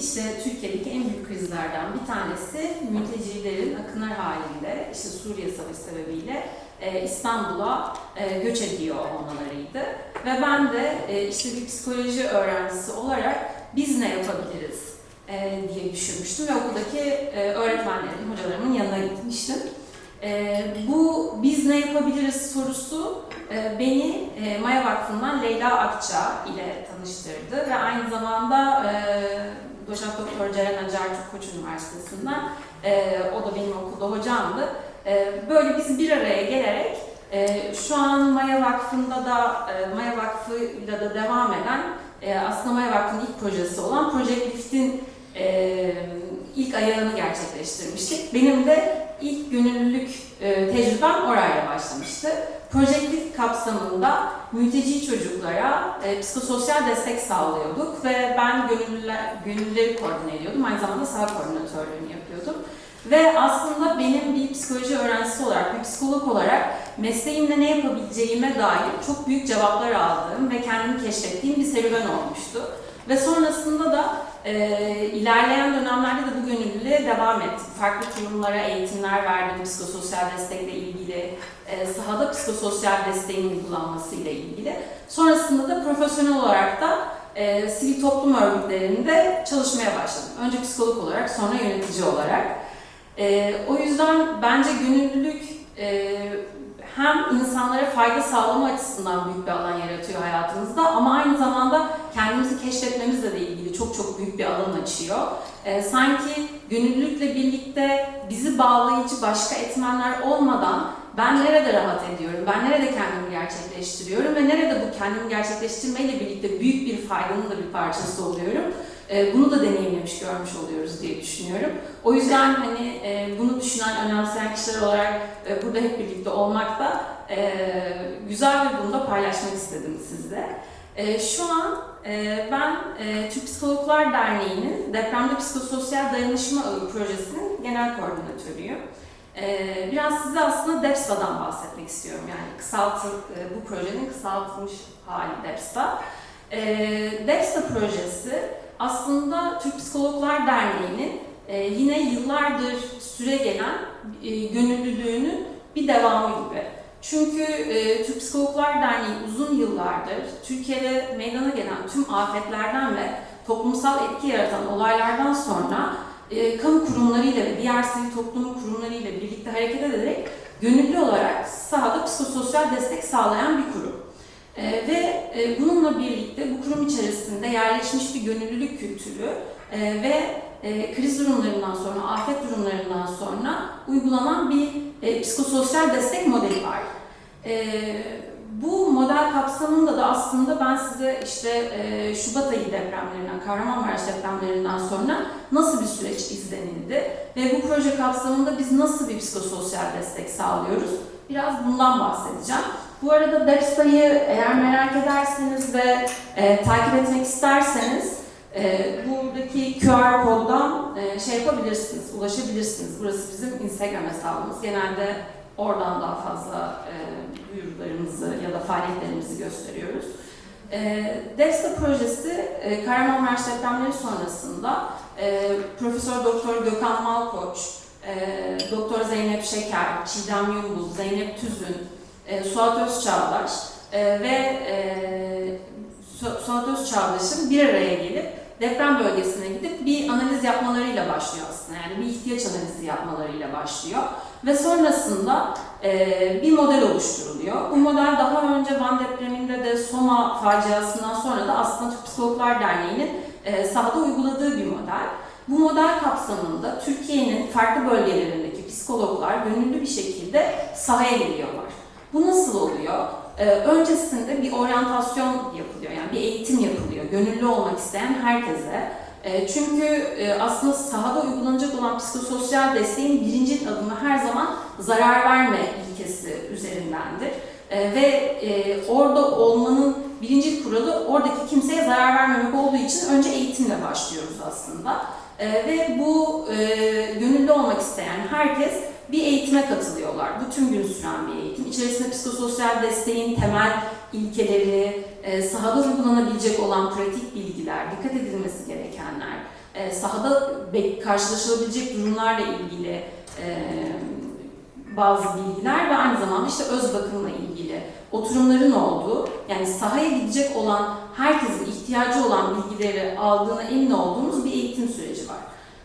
işte Türkiye'deki en büyük krizlerden bir tanesi mültecilerin akınlar halinde işte Suriye Savaşı sebebiyle e, İstanbul'a e, göç ediyor olmalarıydı. Ve ben de e, işte bir psikoloji öğrencisi olarak biz ne yapabiliriz e, diye düşünmüştüm ve okuldaki e, öğretmenlerim, hocalarımın yanına gitmiştim. E, bu biz ne yapabiliriz sorusu e, beni e, Maya Vakfı'ndan Leyla Akça ile tanıştırdı ve aynı zamanda e, Doktor Ceren Acar Türk Koç Üniversitesi'nden e, o da benim okulda hocamdı. E, böyle biz bir araya gelerek e, şu an Maya Vakfı'nda da e, Maya Vakfı'yla da devam eden e, aslında Maya Vakfı'nın ilk projesi olan Project Lift'in e, ilk ayağını gerçekleştirmiştik. Benim de ilk gönüllülük e, tecrübem orayla başlamıştı. Project Lift kapsamında mülteci çocuklara e, psikososyal destek sağlıyorduk ve ben gönüllüler, gönüllüleri koordine ediyordum. Aynı zamanda saha koordinatörlüğünü yapıyordum. Ve aslında benim bir psikoloji öğrencisi olarak, bir psikolog olarak mesleğimle ne yapabileceğime dair çok büyük cevaplar aldığım ve kendimi keşfettiğim bir serüven olmuştu. Ve sonrasında da e, ilerleyen dönemlerde de bu gönüllülüğe devam ettim. Farklı kurumlara eğitimler verdim psikososyal destekle ilgili, e, sahada psikososyal desteğin uygulanması ile ilgili. Sonrasında da profesyonel olarak da e, sivil toplum örgütlerinde çalışmaya başladım. Önce psikolog olarak, sonra yönetici olarak. E, o yüzden bence gönüllülük e, hem insanlara fayda sağlama açısından büyük bir alan yaratıyor hayatımızda ama aynı zamanda kendimizi keşfetmemizle de ilgili çok çok büyük bir alan açıyor. Ee, sanki gönüllülükle birlikte bizi bağlayıcı başka etmenler olmadan ben nerede rahat ediyorum, ben nerede kendimi gerçekleştiriyorum ve nerede bu kendimi gerçekleştirmeyle birlikte büyük bir faydanın da bir parçası oluyorum. Ee, bunu da deneyimlemiş, görmüş oluyoruz diye düşünüyorum. O yüzden hani e, bunu düşünen, önemseyen kişiler olarak e, burada hep birlikte olmak da e, güzel ve bunu da paylaşmak istedim sizle. E, şu an e, ben e, Türk Psikologlar Derneği'nin Depremde Psikososyal Dayanışma Ağı Projesi'nin genel koordinatörüyüm. E, biraz size aslında DEPSA'dan bahsetmek istiyorum. Yani kısaltı, e, bu projenin kısaltılmış hali DEPSA. E, DEPSA projesi aslında Türk Psikologlar Derneği'nin e, yine yıllardır süre gelen e, gönüllülüğünün bir devamı gibi. Çünkü e, Türk Psikologlar Derneği uzun yıllardır Türkiye'de meydana gelen tüm afetlerden ve toplumsal etki yaratan olaylardan sonra e, kamu kurumlarıyla ve diğer sivil toplum kurumlarıyla birlikte hareket ederek gönüllü olarak sahada psikososyal destek sağlayan bir kurum. E, ve e, bununla birlikte bu kurum içerisinde yerleşmiş bir gönüllülük kültürü e, ve e, kriz durumlarından sonra, afet durumlarından sonra uygulanan bir psikososyal destek modeli var. Bu model kapsamında da aslında ben size işte Şubat ayı depremlerinden, Kahramanmaraş depremlerinden sonra nasıl bir süreç izlenildi ve bu proje kapsamında biz nasıl bir psikososyal destek sağlıyoruz? Biraz bundan bahsedeceğim. Bu arada DEPSA'yı eğer merak ederseniz ve e, takip etmek isterseniz e, buradaki QR koddan e, şey yapabilirsiniz, ulaşabilirsiniz. Burası bizim Instagram hesabımız. Genelde oradan daha fazla e, duyurularımızı ya da faaliyetlerimizi gösteriyoruz. E, DEPSA projesi e, Kahramanmaraş depremleri sonrasında e, Profesör Doktor Gökhan Malkoç, e, Doktor Zeynep Şeker, Çiğdem Yumbul, Zeynep Tüzün, e, Suat Özçağdaş e, ve e, Su- Suat Özçağdaş'ın bir araya gelip deprem bölgesine gidip bir analiz yapmalarıyla başlıyor aslında. Yani bir ihtiyaç analizi yapmalarıyla başlıyor. Ve sonrasında e, bir model oluşturuluyor. Bu model daha önce Van depreminde de Soma faciasından sonra da aslında Türk Psikologlar Derneği'nin e, sahada uyguladığı bir model. Bu model kapsamında Türkiye'nin farklı bölgelerindeki psikologlar gönüllü bir şekilde sahaya geliyorlar. Bu nasıl oluyor? Ee, öncesinde bir oryantasyon yapılıyor, yani bir eğitim yapılıyor gönüllü olmak isteyen herkese. Ee, çünkü e, aslında sahada uygulanacak olan psikososyal desteğin birinci adımı her zaman zarar verme ilkesi üzerindendir. Ee, ve e, orada olmanın birinci kuralı oradaki kimseye zarar vermemek olduğu için önce eğitimle başlıyoruz aslında. Ee, ve bu e, gönüllü olmak isteyen herkes bir eğitime katılıyorlar. Bu tüm gün süren bir eğitim. İçerisinde psikososyal desteğin temel ilkeleri, e, sahada uygulanabilecek olan pratik bilgiler, dikkat edilmesi gerekenler, e, sahada karşılaşılabilecek durumlarla ilgili e, bazı bilgiler ve aynı zamanda işte öz bakımla ilgili oturumların olduğu, yani sahaya gidecek olan herkesin ihtiyacı olan bilgileri aldığına emin olduğumuz bir eğitim süreci var.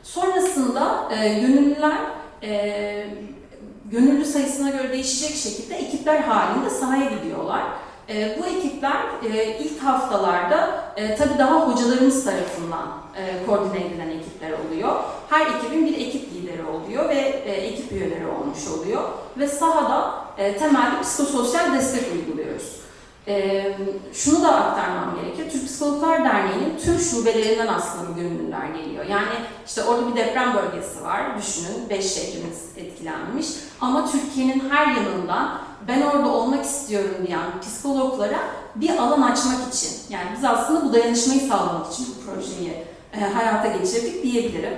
Sonrasında e, gönüllüler e, gönüllü sayısına göre değişecek şekilde ekipler halinde sahaya gidiyorlar. E, bu ekipler e, ilk haftalarda e, tabii daha hocalarımız tarafından e, koordine edilen ekipler oluyor. Her ekibin bir ekip lideri oluyor ve e, ekip üyeleri olmuş oluyor. Ve sahada e, temelde psikososyal destek uyguluyoruz. E, şunu da aktarmam gerekiyor. Türk Psikologlar Derneği'nin tüm şubelerinden aslında bu gönüllüler geliyor. Yani işte orada bir deprem bölgesi var. Düşünün 5 şehrimiz etkilenmiş. Ama Türkiye'nin her yanından ben orada olmak istiyorum diyen psikologlara bir alan açmak için. Yani biz aslında bu dayanışmayı sağlamak için bu projeyi e, hayata geçirdik diyebilirim.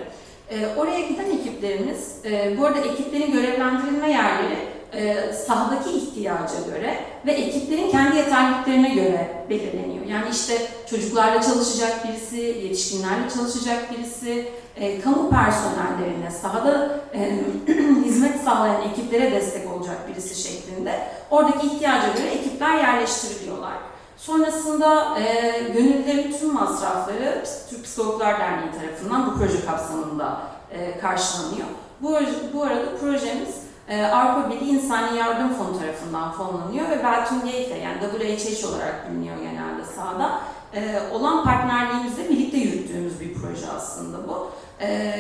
E, oraya giden ekiplerimiz, e, bu arada ekiplerin görevlendirilme yerleri e, sahadaki ihtiyaca göre ve ekiplerin kendi yeterliliklerine göre belirleniyor. Yani işte çocuklarla çalışacak birisi, yetişkinlerle çalışacak birisi, e, kamu personellerine, sahada e, hizmet sağlayan ekiplere destek olacak birisi şeklinde oradaki ihtiyaca göre ekipler yerleştiriliyorlar. Sonrasında e, gönüllülerin tüm masrafları Türk Psikologlar Derneği tarafından bu proje kapsamında e, karşılanıyor. Bu, bu arada projemiz Avrupa Birliği İnsani Yardım Fonu tarafından fonlanıyor ve Beltun Gate'le yani WHH olarak biliniyor genelde sahada e, olan partnerliğimizle birlikte yürüttüğümüz bir proje aslında bu. E,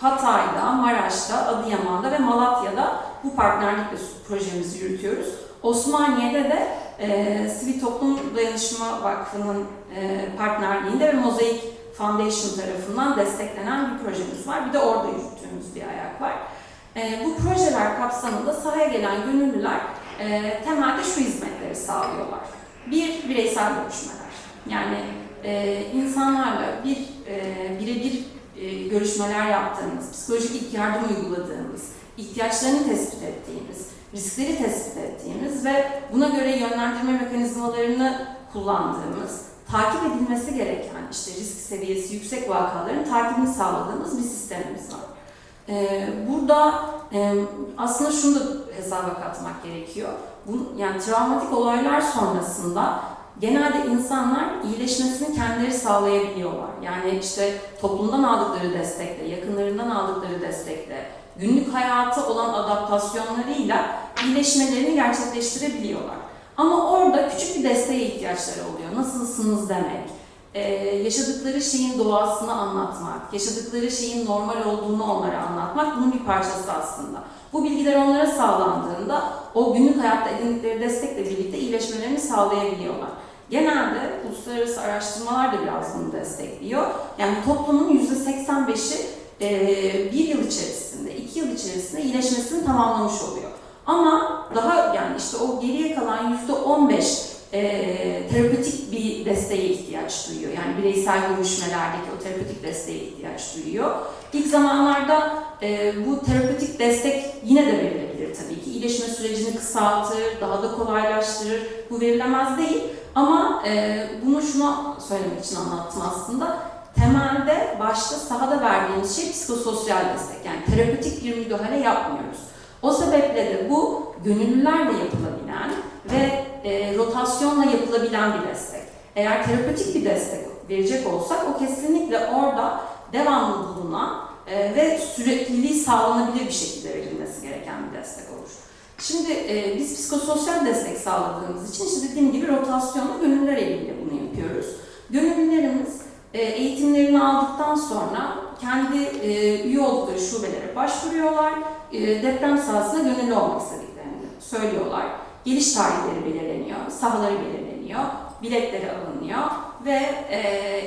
Hatay'da, Maraş'ta, Adıyaman'da ve Malatya'da bu partnerlikle projemizi yürütüyoruz. Osmaniye'de de e, Sivil Toplum Dayanışma Vakfı'nın e, partnerliğinde ve Mozaik Foundation tarafından desteklenen bir projemiz var. Bir de orada yürüttüğümüz bir ayak var. E, bu projeler kapsamında sahaya gelen gönüllüler e, temelde şu hizmetleri sağlıyorlar. Bir, bireysel görüşmeler. Yani e, insanlarla bir e, birebir görüşmeler yaptığımız, psikolojik ilk yardım uyguladığımız, ihtiyaçlarını tespit ettiğimiz, riskleri tespit ettiğimiz ve buna göre yönlendirme mekanizmalarını kullandığımız, takip edilmesi gereken işte risk seviyesi yüksek vakaların takibini sağladığımız bir sistemimiz var. Ee, burada e, aslında şunu da hesaba katmak gerekiyor. Yani travmatik olaylar sonrasında genelde insanlar iyileşmesini kendileri sağlayabiliyorlar. Yani işte toplumdan aldıkları destekle, yakınlarından aldıkları destekle, günlük hayata olan adaptasyonlarıyla iyileşmelerini gerçekleştirebiliyorlar. Ama orada küçük bir desteğe ihtiyaçları oluyor. Nasılsınız demek, ee, yaşadıkları şeyin doğasını anlatmak, yaşadıkları şeyin normal olduğunu onlara anlatmak bunun bir parçası aslında. Bu bilgiler onlara sağlandığında o günlük hayatta edindikleri destekle birlikte iyileşmelerini sağlayabiliyorlar. Genelde uluslararası araştırmalar da biraz bunu destekliyor. Yani toplumun %85'i e, bir yıl içerisinde, iki yıl içerisinde iyileşmesini tamamlamış oluyor. Ama daha yani işte o geriye kalan yüzde 15 e, terapötik bir desteğe ihtiyaç duyuyor. Yani bireysel görüşmelerdeki o terapötik desteğe ihtiyaç duyuyor. İlk zamanlarda e, bu terapötik destek yine de verilebilir tabii ki. İyileşme sürecini kısaltır, daha da kolaylaştırır. Bu verilemez değil. Ama e, bunu şuna söylemek için anlattım aslında. Temelde başta sahada verdiğimiz şey psikososyal destek. Yani terapötik bir müdahale yapmıyoruz. O sebeple de bu gönüllülerle yapılabilen ve e, rotasyonla yapılabilen bir destek. Eğer terapötik bir destek verecek olsak o kesinlikle orada devamlı bulunan e, ve sürekliliği sağlanabilir bir şekilde verilmesi gereken bir destek olur. Şimdi e, biz psikososyal destek sağladığımız için işte dediğim gibi rotasyonla gönüllüler eliyle bunu yapıyoruz. Gönüllülerimiz e, eğitimlerini aldıktan sonra kendi e, üye oldukları şubelere başvuruyorlar. E, deprem sahasında gönüllü olmak istediklerini söylüyorlar. Geliş tarihleri belirleniyor, sahaları belirleniyor, biletleri alınıyor ve e,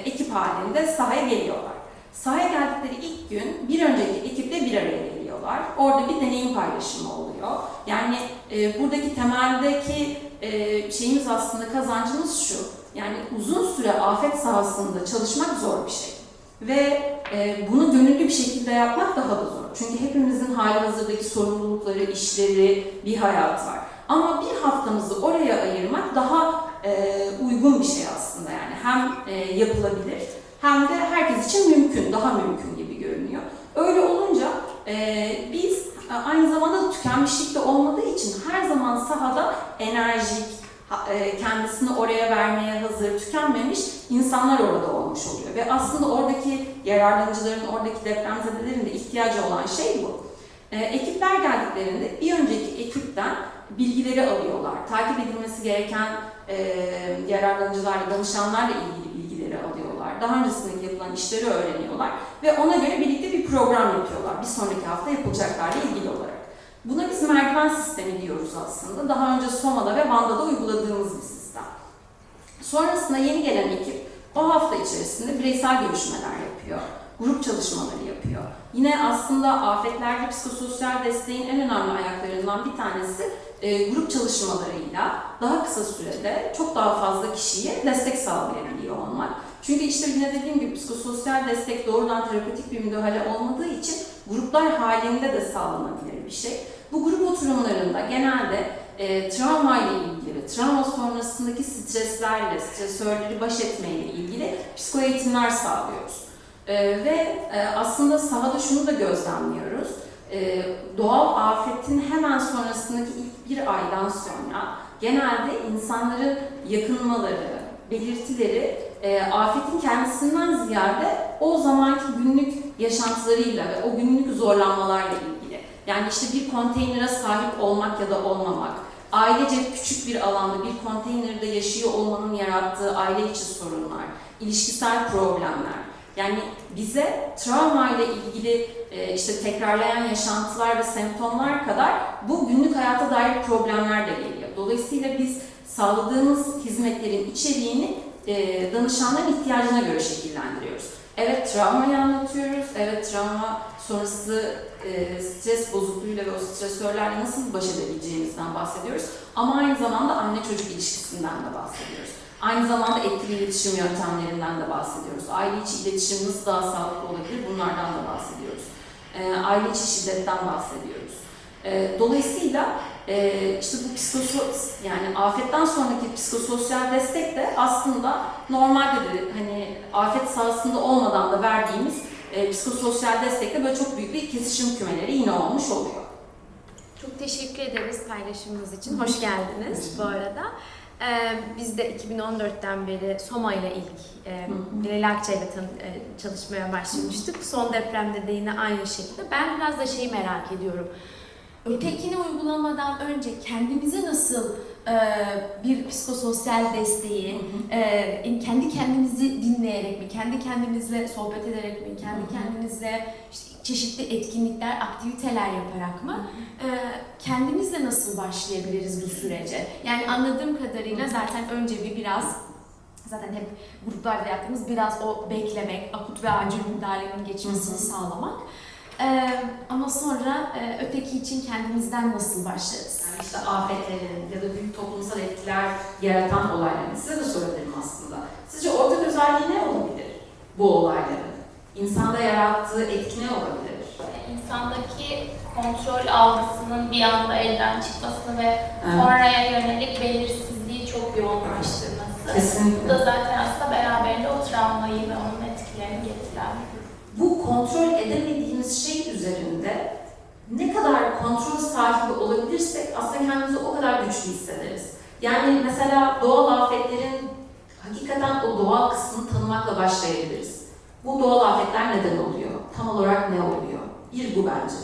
ekip halinde sahaya geliyorlar. Sahaya geldikleri ilk gün bir önceki ekiple bir araya geliyorlar. Orada bir deneyim paylaşımı oluyor. Yani e, buradaki temeldeki e, şeyimiz aslında kazancımız şu. Yani uzun süre afet sahasında çalışmak zor bir şey. Ve e, bunu gönüllü bir şekilde yapmak daha da zor. Çünkü hepimizin hali hazırdaki sorumlulukları, işleri, bir hayat var. Ama bir haftamızı oraya ayırmak daha e, uygun bir şey aslında yani. Hem e, yapılabilir hem de herkes için mümkün, daha mümkün gibi görünüyor. Öyle olunca e, biz e, aynı zamanda da tükenmişlik de olmadığı için her zaman sahada enerjik, e, kendisini oraya vermeye hazır, tükenmemiş insanlar orada olmuş oluyor. Ve aslında oradaki yararlanıcıların, oradaki depremzedelerin de ihtiyacı olan şey bu. E, ekipler geldiklerinde bir önceki ekipten bilgileri alıyorlar. Takip edilmesi gereken e, yararlanıcılarla, danışanlarla ilgili bilgileri alıyorlar. Daha öncesindeki yapılan işleri öğreniyorlar ve ona göre birlikte bir program yapıyorlar. Bir sonraki hafta yapılacaklarla ilgili olarak. Buna biz merdiven sistemi diyoruz aslında. Daha önce Soma'da ve Van'da da uyguladığımız bir sistem. Sonrasında yeni gelen ekip o hafta içerisinde bireysel görüşmeler yapıyor. Grup çalışmaları yapıyor. Yine aslında afetlerde psikososyal desteğin en önemli ayaklarından bir tanesi e, grup çalışmalarıyla daha kısa sürede çok daha fazla kişiye destek sağlayabiliyor olmak. Çünkü işte yine dediğim gibi psikososyal destek doğrudan terapötik bir müdahale olmadığı için gruplar halinde de sağlanabilir bir şey. Bu grup oturumlarında genelde e, travma ile ilgili travma sonrasındaki streslerle, stresörleri baş etmeyle ilgili psikoeğitimler sağlıyoruz. E, ve e, aslında sahada şunu da gözlemliyoruz. E, doğal afetin hemen sonrasındaki ilk bir aydan sonra genelde insanların yakınmaları, belirtileri e, afetin kendisinden ziyade o zamanki günlük yaşantılarıyla ve o günlük zorlanmalarla ilgili. Yani işte bir konteynere sahip olmak ya da olmamak, ailece küçük bir alanda bir konteynerde yaşıyor olmanın yarattığı aile içi sorunlar, ilişkisel problemler. Yani bize travma ile ilgili işte tekrarlayan yaşantılar ve semptomlar kadar bu günlük hayata dair problemler de geliyor. Dolayısıyla biz sağladığımız hizmetlerin içeriğini e, danışanların ihtiyacına göre şekillendiriyoruz. Evet travmayı anlatıyoruz, evet travma sonrası e, stres bozukluğuyla ve o stresörlerle nasıl baş edebileceğimizden bahsediyoruz. Ama aynı zamanda anne çocuk ilişkisinden de bahsediyoruz. Aynı zamanda etkili iletişim yöntemlerinden de bahsediyoruz. Aile içi iletişim nasıl daha sağlıklı olabilir bunlardan da bahsediyoruz. E, aile içi şiddetten bahsediyoruz. E, dolayısıyla e, işte bu psikosos yani afetten sonraki psikososyal destek de aslında normalde de hani afet sahasında olmadan da verdiğimiz e, psikososyal destekle böyle çok büyük bir kesişim kümeleri yine olmuş oluyor. Çok teşekkür ederiz paylaşımınız için. Hoş geldiniz bu arada. Ee, biz de 2014'ten beri Soma ile ilk e. Bilal Akça ile e, çalışmaya başlamıştık. Son depremde de yine aynı şekilde. Ben biraz da şeyi merak ediyorum. Ötekini uygulamadan önce kendimize nasıl e, bir psikososyal desteği, e, kendi kendimizi dinleyerek mi, kendi kendimizle sohbet ederek mi, kendi kendimizle işte çeşitli etkinlikler, aktiviteler yaparak mı, e, kendimizle nasıl başlayabiliriz bu sürece? Yani anladığım kadarıyla zaten önce bir biraz zaten hep gruplarda yaptığımız biraz o beklemek, akut ve acil müdahalenin geçmesini sağlamak. E, ama sonra e, öteki için kendimizden nasıl başlarız? Yani işte afetlerin ya da büyük toplumsal etkiler yaratan olayların size de sorabilirim aslında. Sizce ortak özelliği ne olabilir bu olayların? İnsanda yarattığı etki ne olabilir? insandaki kontrol algısının bir anda elden çıkmasını ve Evet. sonraya yönelik belirsizliği çok yoğunlaştırması. Bu Kesinlikle. da zaten aslında beraberinde o travmayı ve onun etkilerini getiren. Bu kontrol edemediğimiz şey üzerinde ne kadar kontrol sahibi olabilirsek aslında kendimizi o kadar güçlü hissederiz. Yani mesela doğal afetlerin hakikaten o doğal kısmını tanımakla başlayabiliriz. Bu doğal afetler neden oluyor? Tam olarak ne oluyor? Bir bu bence.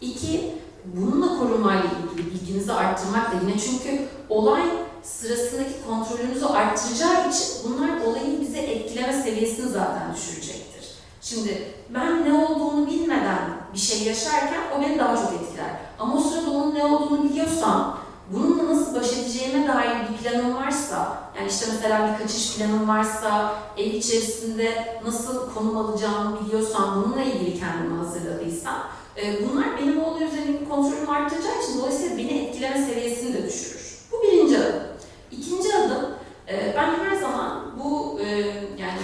İki, bununla korunmayla ilgili bilginizi arttırmak da yine çünkü olay sırasındaki kontrolünüzü arttıracağı için bunlar olayın bize etkileme seviyesini zaten düşürecektir. Şimdi ben ne olduğunu bilmeden bir şey yaşarken o beni daha çok etkiler. Ama o sırada onun ne olduğunu biliyorsam, bununla nasıl baş edeceğime dair bir planım varsa, yani işte mesela bir kaçış planım varsa, ev içerisinde nasıl konum alacağımı biliyorsam, bununla ilgili kendimi hazırladıysam, e, bunlar benim olay üzerindeki kontrolümü arttıracağı için dolayısıyla beni etkileme seviyesini de düşürür. Bu birinci adım. İkinci adım, e, ben her zaman bu e, yani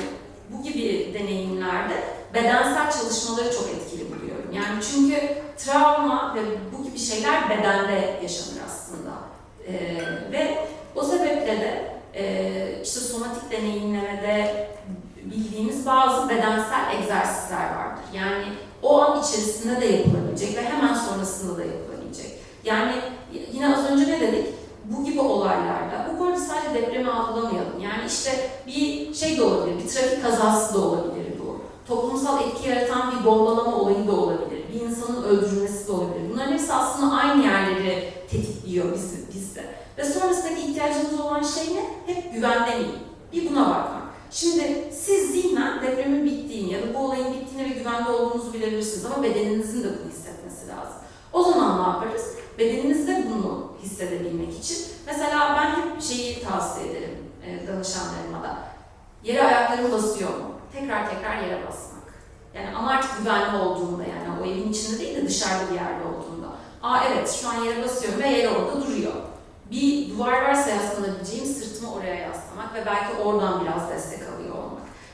bu gibi deneyimlerde bedensel çalışmaları çok etkili buluyorum. Yani çünkü travma ve bu gibi şeyler bedende yaşanır aslında. Ee, ve o sebeple de e, işte somatik deneyimlemede bildiğimiz bazı bedensel egzersizler vardır. Yani o an içerisinde de yapılabilecek ve hemen sonrasında da yapılabilecek. Yani yine az önce ne dedik? Bu gibi olaylarda, bu arada sadece depremi algılamayalım. Yani işte bir şey de olabilir, bir trafik kazası da olabilir bu. Toplumsal etki yaratan bir bombalama olayı da olabilir. Bir insanın öldürülmesi de olabilir. Bunların hepsi aslında aynı yerleri tetikliyor bizi, bizde. Ve sonrasındaki ihtiyacımız olan şey ne? Hep güvende miyim? Bir buna bakmak. Şimdi siz zihnen depremin bittiğini ya da bu olayın bittiğini ve güvende olduğunuzu bilebilirsiniz ama bedeninizin de bunu hissetmesi lazım. O zaman ne yaparız? Bedeninizde bunu hissedebilmek için. Mesela ben hep şeyi tavsiye ederim e, danışanlarıma da. Yere ayaklarım basıyor mu? Tekrar tekrar yere basmak. Yani ama artık güvenli olduğunda yani o evin içinde değil de dışarıda bir yerde olduğunda. Aa evet şu an yere basıyorum ve yer orada duruyor. Bir duvar varsa yaslanabileceğim sırtımı oraya yaslamak ve belki oradan biraz destek